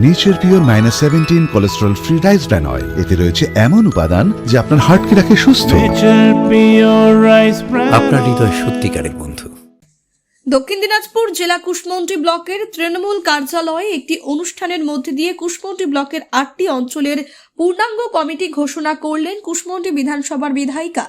Nature pure minus seventeen cholesterol free rice bran oil এতে রয়েছে এমন উপাদান যা আপনার হার্টকে রাখে সুস্থ। আপনার হৃদয় সত্যিকারের বন্ধু। দক্ষিণ দিনাজপুর জেলা কুশমন্ডি ব্লকের তৃণমূল কার্যালয়ে একটি অনুষ্ঠানের মধ্যে দিয়ে কুশমন্ডি ব্লকের আটটি অঞ্চলের পূর্ণাঙ্গ কমিটি ঘোষণা করলেন কুশমন্ডি বিধানসভার বিধায়িকা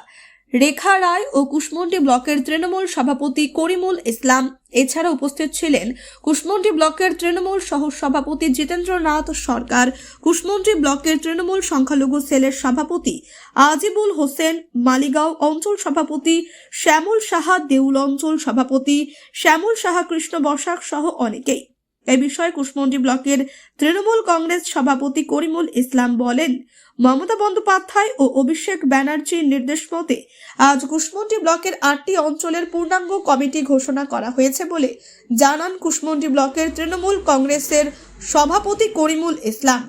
রেখা রায় ও কুশমন্ডি ব্লকের তৃণমূল সভাপতি করিমুল ইসলাম এছাড়া উপস্থিত ছিলেন কুশমন্ডি ব্লকের তৃণমূল সহ সভাপতি জিতেন্দ্রনাথ সরকার, কুশমন্ডি ব্লকের তৃণমূল সংখ্যালঘু সেলের সভাপতি আজিবুল হোসেন, মালিগাঁও অঞ্চল সভাপতি শ্যামল সাহা, দেউল অঞ্চল সভাপতি শ্যামল সাহা, কৃষ্ণ বসাক সহ অনেকেই। এ বিষয়ে কুশমন্ডি ব্লকের তৃণমূল কংগ্রেস সভাপতি করিমুল ইসলাম বলেন মমতা বন্দ্যোপাধ্যায় ও অভিষেক ব্যানার্জির নির্দেশ মতে আজ কুশমন্ডি ব্লকের আটটি অঞ্চলের পূর্ণাঙ্গ কমিটি ঘোষণা করা হয়েছে বলে জানান কুশমন্ডি ব্লকের তৃণমূল কংগ্রেসের সভাপতি করিমুল ইসলাম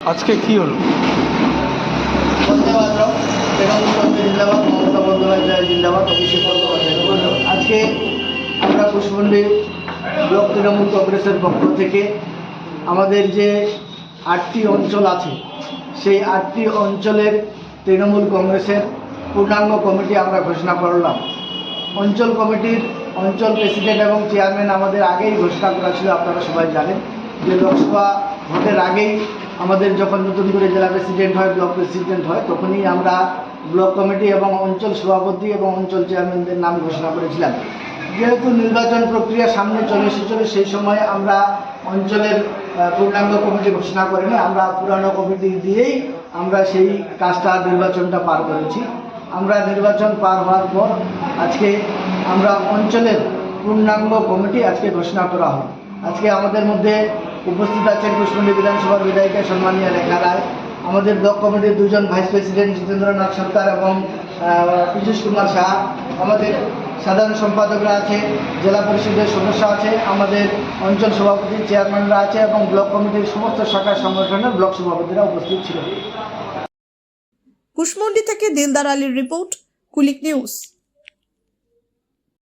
আজকে কি হলো। আজকে আমরা কুশমন্ডি ব্লক তৃণমূল কংগ্রেসের পক্ষ থেকে আমাদের যে আটটি অঞ্চল আছে, সেই আটটি অঞ্চলের তৃণমূল কংগ্রেসের পূর্ণাঙ্গ কমিটি আমরা ঘোষণা করলাম। অঞ্চল কমিটির অঞ্চল প্রেসিডেন্ট এবং চেয়ারম্যান আমাদের আগেই ঘোষণা করা ছিল আপনারা সবাই জানেন। যে লোকসভা ভোটের আগেই আমাদের যখন নতুন করে জেলা প্রেসিডেন্ট হয়, ব্লক প্রেসিডেন্ট হয়, তখনই আমরা ব্লক কমিটি এবং অঞ্চল সভাপতি এবং অঞ্চল চেয়ারম্যানদের নাম ঘোষণা করেছিলাম। যেহেতু নির্বাচন প্রক্রিয়া সামনে চলে এসেছিল, সেই সময় আমরা অঞ্চলের পূর্ণাঙ্গ কমিটি ঘোষণা করিনি, আমরা পুরানো কমিটি দিয়েই আমরা সেই কাজটা, নির্বাচনটা পার করেছি। আমরা নির্বাচন পার হওয়ার পর আজকে আমরা অঞ্চলের পূর্ণাঙ্গ কমিটি আজকে ঘোষণা করা হয় আজকে আমাদের মধ্যে উপস্থিত আছেন কুশমন্ডি বিধানসভার বিধায়িকা সম্মানীয় রেখা রায়, আমাদের ব্লক কমিটির দুজন ভাইস প্রেসিডেন্ট জিতেন্দ্রনাথ সরকার এবং পীযুষ কুমার শাহ আমাদের সাধারণ সম্পাদকরা আছে, জেলা পরিষদের সদস্য আছে, আমাদের অঞ্চল সভাপতি চেয়ারম্যানরা আছে এবং ব্লক কমিটির সমস্ত শাখা সংগঠনের ব্লক সভাপতিরা উপস্থিত ছিল। কুশমন্ডি থেকে দিলদার আলীর রিপোর্ট, কুলিক নিউজ।